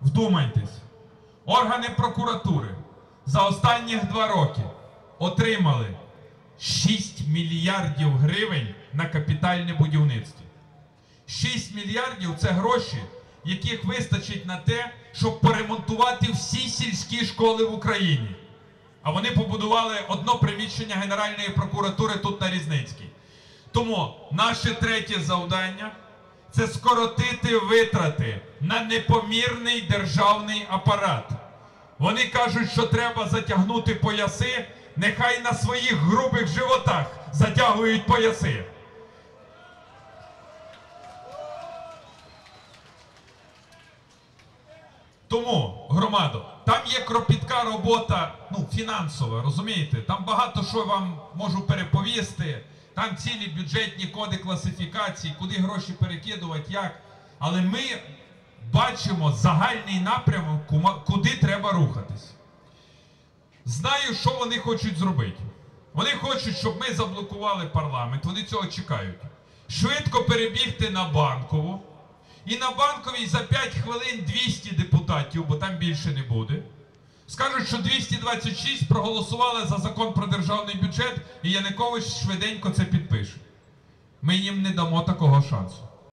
Вдумайтесь, органи прокуратури за останні два роки отримали 6 мільярдів гривень на капітальне будівництво. 6 мільярдів це гроші, яких вистачить на те, щоб поремонтувати всі сільські школи в Україні. А вони побудували одно приміщення Генеральної прокуратури тут на Різницькій. Тому наше третє завдання це скоротити витрати на непомірний державний апарат. Вони кажуть, що треба затягнути пояси, нехай на своїх грубих животах затягують пояси. Тому, громадо, там є кропітка робота, ну, фінансова, розумієте? Там багато що вам можу переповісти. Там цілі бюджетні коди класифікації, куди гроші перекидувати, як. Але ми бачимо загальний напрямок, куди треба рухатись. Знаю, що вони хочуть зробити. Вони хочуть, щоб ми заблокували парламент. Вони цього чекають. Швидко перебігти на банкову. І на банковій за 5 хвилин 200 депутатів, бо там більше не буде. Скажуть, що 226 проголосували за закон про державний бюджет, і Янукович швиденько це підпише. Ми їм не дамо такого шансу.